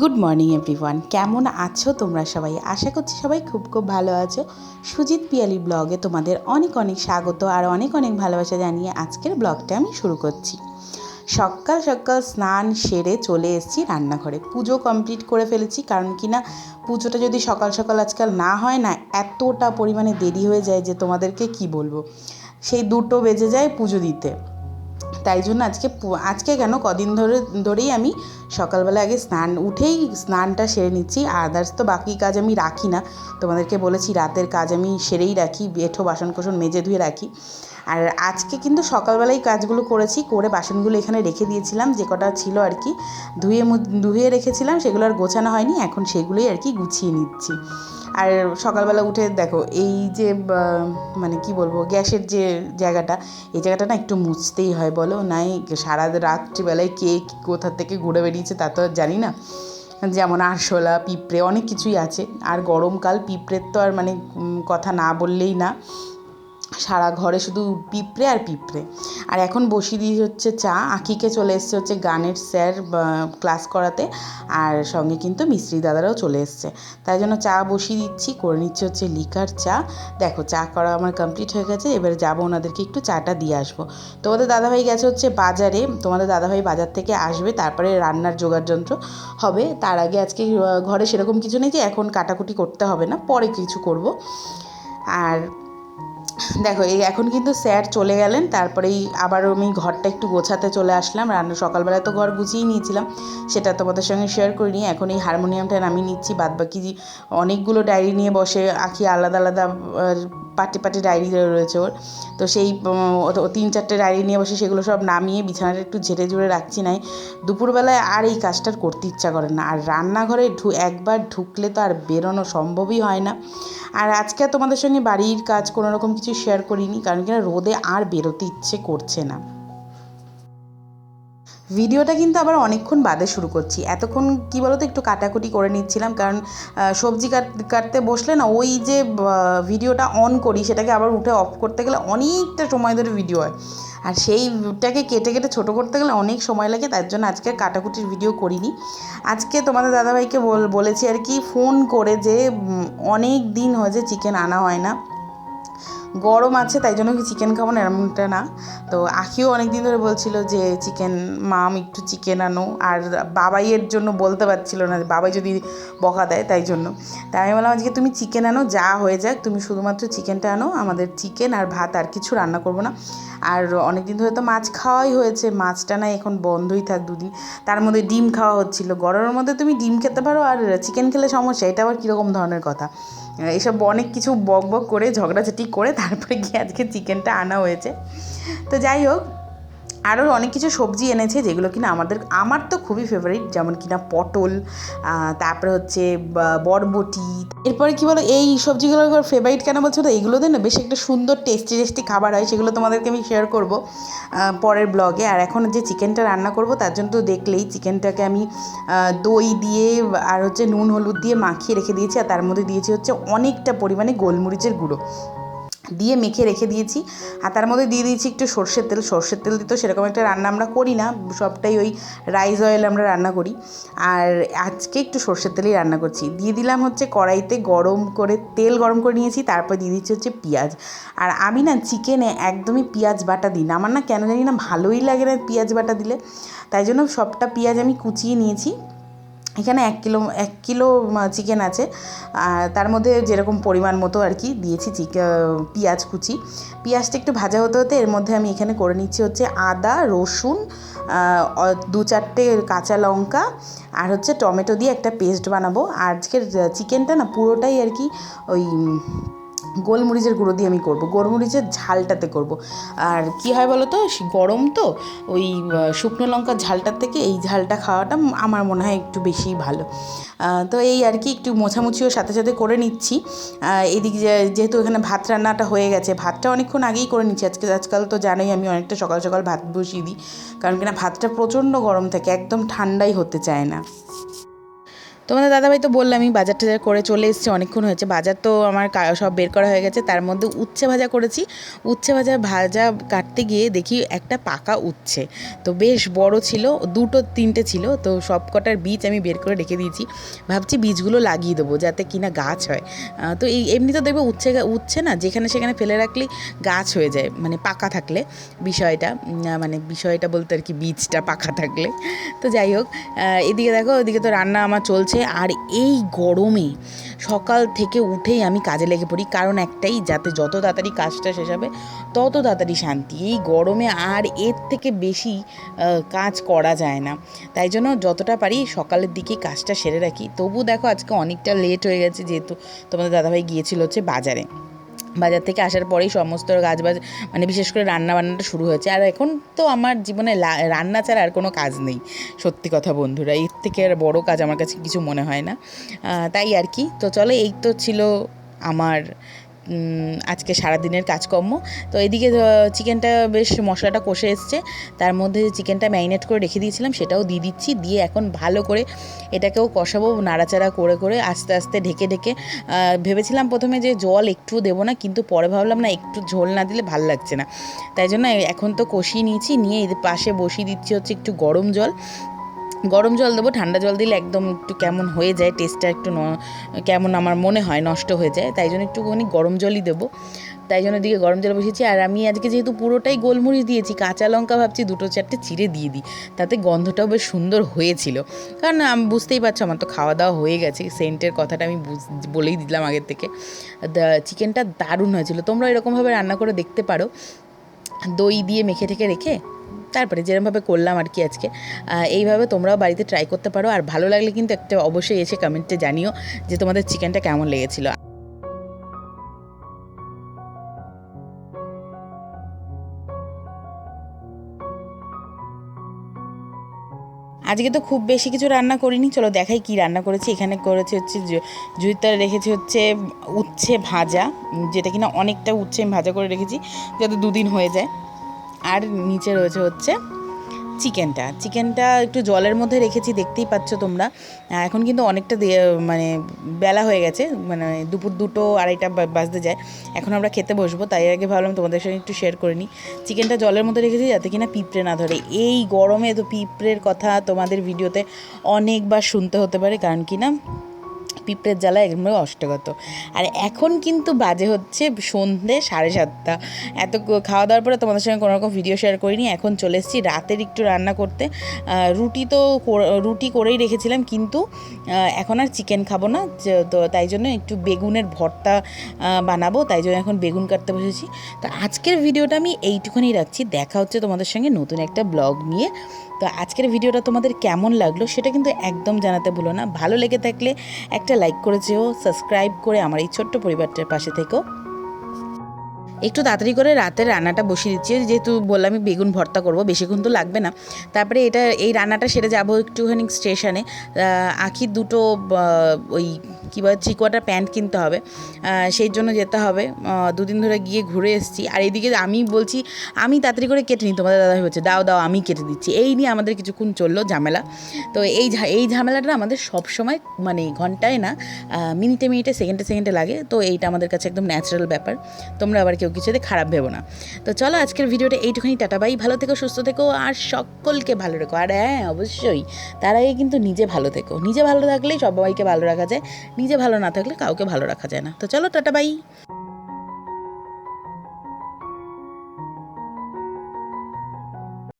Good morning everyone কেমন আছো তোমরা সবাই? আশা করছি সবাই খুব খুব ভালো আছো। সুজিত পিয়ালি ব্লগে তোমাদের অনেক অনেক স্বাগত আর অনেক অনেক ভালোবাসা জানিয়ে আজকের ব্লগটা আমি শুরু করছি। সকাল সকাল স্নান সেরে চলে এসেছি রান্নাঘরে। পুজো কমপ্লিট করে ফেলেছি কারণ কি না, পুজোটা যদি সকাল সকাল আজকাল না হয় না, এতটা পরিমাণে দেরি হয়ে যায় যে তোমাদেরকে কি বলব? সেই দুটো বেজে যায় পুজো দিতে। তাই জন্য আজকে আজকে কেন কদিন ধরে, ধরেই আমি সকালবেলা আগে স্নান, উঠেই স্নানটা সেরে নিচ্ছি। আদার্স তো বাকি কাজ আমি রাখি না। তোমাদেরকে বলেছি রাতের কাজ আমি সেরেই রাখি বেঠো বাসন কোসন মেজে ধুয়ে রাখি। আর আজকে কিন্তু সকালবেলাই কাজগুলো করেছি, করে বাসনগুলো এখানে রেখে দিয়েছিলাম, যে কটা ছিল আর কি। ধুয়ে ধুয়ে রেখেছিলাম, সেগুলো আর গোছানো হয়নি, এখন সেগুলোই আর কি গুছিয়ে নিচ্ছি। আর সকালবেলা উঠে দেখো, এই যে মানে কি বলব, গ্যাসের যে জায়গাটা, এই জায়গাটা না একটু মুছতেই হয় বলো। নাই, সারা রাত্রিবেলায় কে কোথা থেকে ঘুরে বেরিয়েছে তা তো জানি না। যেমন আরশোলা, পিঁপড়ে, অনেক কিছুই আছে। আর গরমকাল, পিঁপড়ের তো আর মানে কথা না বললেই না। সারা ঘরে শুধু পিঁপড়ে আর পিঁপড়ে। আর এখন বসিয়ে দিয়ে হচ্ছে চা। আঁকিকে চলে এসছে হচ্ছে গানের স্যার ক্লাস করাতে। আর সঙ্গে কিন্তু মিস্ত্রি দাদারাও চলে এসছে। তাই জন্য চা বসিয়ে দিচ্ছি। করে নিচ্ছে হচ্ছে লিকার চা। দেখো, চা করা আমার কমপ্লিট হয়ে গেছে। এবার যাব ওনাদেরকে একটু চাটা দিয়ে আসব। তোমাদের দাদাভাই গেছে হচ্ছে বাজারে। তোমাদের দাদাভাই বাজার থেকে আসবে, তারপরে রান্নার জোগাড় যন্ত্র হবে। তার আগে আজকে ঘরে সেরকম কিছু নেই যে এখন কাটাকুটি করতে হবে না, পরে কিছু করব। আর দেখো, এই এখন কিন্তু স্যার চলে গেলেন, তারপরেই আবার আমি ঘরটা একটু গোছাতে চলে আসলাম। রান্না সকালবেলায় তো ঘর গুছিয়ে নিয়েছিলাম, সেটা তোমাদের সঙ্গে শেয়ার করিনি। এখন এই হারমোনিয়ামটা নামিয়ে নিচ্ছি, বাদবাকি অনেকগুলো ডায়েরি নিয়ে বসে আঁকি, আলাদা আলাদা পাটি পাটি ডায়েরি রয়েছে ওর। তো সেই তিন চারটে ডায়েরি নিয়ে বসে সেগুলো সব নামিয়ে বিছানাটা একটু ঝেড়ে ঝুড়ে রাখছি নাই। দুপুরবেলায় আর এই কাজটার করতে ইচ্ছা করে না। আর রান্নাঘরে ঢু, একবার ঢুকলে তো আর বেরোনো সম্ভবই হয় না। আর আজকে তোমাদের সঙ্গে বাড়ির কাজ কোনো রকম কিছু শেয়ার করিনি, কারণ কিনা রোদে আর বেরোতে ইচ্ছে করছে না। ভিডিওটা কিন্তু আবার অনেকক্ষণ বাদে শুরু করছি। এতক্ষণ কি বলতো, একটু কাটাকুটি করে নিচ্ছিলাম, কারণ সবজি কাট, কাটতে বসলে না ওই যে ভিডিওটা অন করি, সেটাকে আবার উঠে অফ করতে গেলে অনেকটা সময় ধরে ভিডিও হয়। আর সেইটাকে কেটে কেটে ছোটো করতে গেলে অনেক সময় লাগে, তার জন্য আজকে কাটাকুটির ভিডিও করিনি। আজকে তোমাদের দাদাভাইকে বল, বলেছি আর কি ফোন করে যে অনেক দিন হয়েছে চিকেন আনা হয় না। গরম আছে, তাই জন্য কি চিকেন খাব না এরমটা না। তো আখিও অনেক দিন ধরে বলছিল যে চিকেন মাম, একটু চিকেন আনো। আর বাবাইয়ের জন্য বলতে পারছিল না বাবাই যদি বকা দেয়, তাই জন্য। তাই আমি বললাম, আজকে তুমি চিকেন আনো, যা হয়ে যাক, তুমি শুধুমাত্র চিকেনটা আনো, আমাদের চিকেন আর ভাত আর কিছু রান্না করব না। আর অনেক দিন ধরে তো মাছ খাওয়াই হয়েছে, মাছটা না এখন বন্ধই থাক দুদিন। তার মধ্যে ডিম খাওয়া হচ্ছিল। গরমের মধ্যে তুমি ডিম খেতে পারো আর চিকেন খেলে সমস্যা, এটা আবার কীরকম ধরনের কথা? এইসব অনেক কিছু বক বক করে, ঝগড়াঝাটি করে তারপরে গিয়ে আজকে চিকেনটা আনা হয়েছে। তো যাই হোক আরও অনেক কিছু সবজি এনেছে যেগুলো কিনা আমাদের, আমার তো খুবই ফেভারিট যেমন কিনা পটল তারপরে হচ্ছে বরবটি। এরপরে কি বলো, এই সবজিগুলো ফেভারিট কেন বলছো তো? এইগুলোতে না বেশ একটা সুন্দর টেস্টি টেস্টি খাবার হয়, সেগুলো তোমাদেরকে আমি শেয়ার করব পরের ব্লগে আর এখন যে চিকেনটা রান্না করব, তার জন্য তো দেখলেই চিকেনটাকে আমি দই দিয়ে, আর হচ্ছে নুন, হলুদ দিয়ে মাখিয়ে রেখে দিয়েছি, আর তার মধ্যে দিয়েছি হচ্ছে অনেকটা পরিমাণে গোলমরিচের গুঁড়ো। দিয়ে মেখে রেখে দিয়েছি। আর তার মধ্যে দিয়ে দিয়েছি একটু সর্ষের তেল। সর্ষের তেল দিয়ে তো সেরকম একটা রান্না আমরা করি না। সবটাই ওই রাইস অয়েল আমরা রান্না করি। আর আজকে একটু সর্ষের তেলেই রান্না করছি। দিয়ে দিলাম হচ্ছে কড়াইতে গরম করে তেল গরম করে নিয়েছি। তারপর দিয়ে দিচ্ছি হচ্ছে পেঁয়াজ। আর আমি না চিকেনে একদমই পেঁয়াজ বাটা দিই না। আমার না কেন জানি না ভালোই লাগে না পেঁয়াজ বাটা দিলে। তাই জন্য সবটা পেঁয়াজ আমি কুচিয়ে নিয়েছি। এখানে এক কিলো এক কিলো চিকেন আছে। আর তার মধ্যে যেরকম পরিমাণ মতো আর কি দিয়েছি চিকেন পেঁয়াজ কুচি। পেঁয়াজটা একটু ভাজা হতে হতে এর মধ্যে আমি এখানে করে নিচ্ছি হচ্ছে আদা, রসুন দু চারটে কাঁচা লঙ্কা আর হচ্ছে টমেটো দিয়ে একটা পেস্ট বানাবো। আজকের চিকেনটা না পুরোটাই আর কি ওই গোলমরিচের গুঁড়ো দিয়ে আমি করব। গোলমরিচের ঝালটাতে করব। আর কি হয় বলো তো গরম তো, ওই শুকনো লঙ্কার ঝালটার থেকে এই ঝালটা খাওয়াটা আমার মনে হয় একটু বেশিই ভালো। তো এই আর কি, একটু মোছামুছিও সাথে সাথে করে নিচ্ছি। এদিকে যেহেতু এখানে ভাত রান্নাটা হয়ে গেছে, ভাতটা অনেকক্ষণ আগেই করে নিচ্ছি। আজকে, আজকাল তো জানোই আমি অনেকটা সকাল সকাল ভাত বসিয়ে দিই। কারণ কিনা ভাতটা প্রচণ্ড গরম থাকে, একদম ঠান্ডাই হতে চায় না। তোমাদের দাদাভাই তো বললামই বাজার টাজার করে চলে এসছে, অনেকক্ষণ হয়েছে। বাজার তো আমার সব বের করা হয়ে গেছে। তার মধ্যে উচ্ছে ভাজা করেছি। উচ্ছে ভাজা ভাজা কাটতে গিয়ে দেখি একটা পাকা উচ্ছে। তো বেশ বড় ছিল, দুটো তিনটে ছিল, তো সব কটার বীজ আমি বের করে রেখে দিয়েছি। ভাবছি বীজগুলো লাগিয়ে দেবো যাতে কিনা গাছ হয়। তো এই, এমনি তো দেখবে উচ্ছে উচ্ছে না, যেখানে সেখানে ফেলে রাখলেই গাছ হয়ে যায় মানে পাকা থাকলে বিষয়টা মানে বিষয়টা বলতে আর কি বীজটা পাকা থাকলে। তো যাই হোক এদিকে দেখো, ওদিকে তো রান্না আমার চলছে। আর এই গরমে সকাল থেকে উঠেই আমি কাজে লেগে পড়ি। কারণ একটাই, যাতে যত তাড়াতাড়ি কাজটা শেষ হবে, তত তাড়াতাড়ি শান্তি। এই গরমে আর এর থেকে বেশি কাজ করা যায় না। তাই জন্য যতটা পারি সকালের দিকে কাজটা সেরে রাখি। তবু দেখো, আজকে অনেকটা লেট হয়ে গেছে, যেহেতু তোমাদের দাদাভাই গিয়েছিল হচ্ছে বাজারে। বাজার থেকে আসার পরেই সমস্ত কাজ বাজ মানে বিশেষ করে রান্না বান্নাটা শুরু হয়েছে। আর এখন তো আমার জীবনে রান্না ছাড়া আর কোনো কাজ নেই, সত্যি কথা বন্ধুরা। এর থেকে আর বড়ো কাজ আমার কাছে কিছু মনে হয় না। তাই আর কি। তো চলো এই তো ছিল আমার আজকে সারাদিনের কাজকর্ম। তো এদিকে চিকেনটা বেশ মশলাটা কষে এসছে। তার মধ্যে চিকেনটা ম্যারিনেট করে রেখে দিয়েছিলাম, সেটাও দিয়ে দিচ্ছি। দিয়ে এখন ভালো করে এটাকেও কষাবো, নাড়াচাড়া করে করে আস্তে আস্তে ঢেকে ঢেকে। ভেবেছিলাম প্রথমে যে জল একটু দেবো না, কিন্তু পরে ভাবলাম, না, একটু ঝোল না দিলে ভালো লাগছে না। তাই জন্য এখন তো কষিয়ে নিয়েছি। নিয়ে এর পাশে বসিয়ে দিচ্ছি হচ্ছে একটু গরম জল। গরম জল দেবো, ঠান্ডা জল দিলে একদম একটু কেমন হয়ে যায় টেস্টটা একটু কেমন আমার মনে হয় নষ্ট হয়ে যায়, তাই জন্য একটুখানি গরম জলই দেবো। তাই জন্য দিকে গরম জল বসেছি, আর আমি আজকে যেহেতু পুরোটাই গোলমরিচ দিয়েছি, কাঁচা লঙ্কা ভাবছি দুটো চারটে চিড়ে দিয়ে দিই, তাতে গন্ধটাও বেশ সুন্দর হয়েছিল। কারণ আমি বুঝতেই পারছ আমার তো খাওয়া দাওয়া হয়ে গেছে, সেন্টের কথাটা আমি বলেই দিলাম আগের থেকে। চিকেনটা দারুণ হয়েছিল, তোমরা এরকমভাবে রান্না করে দেখতে পারো। দই দিয়ে মেখে ঠেকে রেখে তারপরে যেরকমভাবে করলাম আর কি আজকে এইভাবে তোমরাও বাড়িতে ট্রাই করতে পারো। আর ভালো লাগলে কিন্তু একটা অবশ্যই এসে কমেন্টে জানিও যে তোমাদের চিকেনটা কেমন লেগেছিলো। আজকে তো খুব বেশি কিছু রান্না করিনি, চলো দেখাই কি রান্না করেছি। এখানে করেছি হচ্ছে জুইতার রেখেছি হচ্ছে উচ্ছে ভাজা, যেটা কিনা অনেকটা উচ্ছে আমি ভাজা করে রেখেছি, যাতে দুদিন হয়ে যায়। আর নিচে রয়েছে হচ্ছে চিকেনটা। চিকেনটা একটু জলের মধ্যে রেখেছি, দেখতেই পাচ্ছ তোমরা। এখন কিন্তু অনেকটা মানে বেলা হয়ে গেছে মানে দুপুর দুটো আড়াইটা বাজতে যায়। এখন আমরা খেতে বসবো, তাই আগে ভাবলাম তোমাদের সঙ্গে একটু শেয়ার করে নিই চিকেনটা জলের মধ্যে রেখেছি যাতে কিনা পিঁপড়ে না ধরে। এই গরমে তো পিঁপড়ের কথা তোমাদের ভিডিওতে অনেকবার শুনতে হতে পারে, কারণ কি না? পিঁপড়ের জ্বালা এগুলো অষ্টগত। আর এখন কিন্তু বাজে হচ্ছে সন্ধে সাড়ে সাতটা। এত খাওয়া দাওয়ার পরে তোমাদের সঙ্গে কোনো রকম ভিডিও শেয়ার করিনি, এখন চলে এসেছি রাতের একটু রান্না করতে। রুটি তো রুটি করেই রেখেছিলাম কিন্তু এখন আর চিকেন খাব না তো তাই জন্য একটু বেগুনের ভর্তা বানাবো, তাই জন্য এখন বেগুন কাটতে বসেছি। তো আজকের ভিডিওটা আমি এইটুখানি রাখছি, দেখা হচ্ছে তোমাদের সঙ্গে নতুন একটা ব্লগ নিয়ে। তো আজকের ভিডিওটা তোমাদের কেমন লাগল সেটা কিন্তু একদম জানাতে ভুলো না। ভালো লেগে থাকলে একটা লাইক করে যেও সাবস্ক্রাইব করে আমার এই ছোট্ট পরিবারটার পাশে থেকো। একটু তাড়াতাড়ি করে রাতের রান্নাটা বসিয়ে দিচ্ছি। যেহেতু বললাম আমি বেগুন ভর্তা করব বেশিক্ষণ তো লাগবে না। তারপরে এটা, এই রান্নাটা সেরে যাব একটুখানি স্টেশনে। আখির দুটো ওই কী বলে থ্রি কোয়ার্টার প্যান্ট কিনতে হবে। সেই জন্য যেতে হবে। দুদিন ধরে গিয়ে ঘুরে এসেছি। আর এইদিকে আমি বলছি, আমি তাড়াতাড়ি করে কেটে নিই। তোমাদের দাদা হচ্ছে দাও দাও, আমি কেটে দিচ্ছি। এই নিয়ে আমাদের কিছুক্ষণ চলল ঝামেলা। তো এই এই ঝামেলাটা আমাদের সব সময় মানে ঘন্টায় না মিনিটে মিনিটে, সেকেন্ডে সেকেন্ডে লাগে। তো এইটা আমাদের কাছে একদম ন্যাচারাল ব্যাপার। তোমরা আবার কেউ কিছুতে খারাপ ভেবো না। তো চলো আজকের ভিডিওটা এইটুখানি, টাটা, বাই। ভালো থেকো, সুস্থ থেকো, আর সকলকে ভালো রেখো। আর হ্যাঁ অবশ্যই, তার আগে কিন্তু নিজে ভালো থেকো। নিজে ভালো থাকলেই সবাইকে ভালো রাখা যায়, নিজে ভালো না থাকলে কাউকে ভালো রাখা যায় না। তো চলো, টাটা, বাই।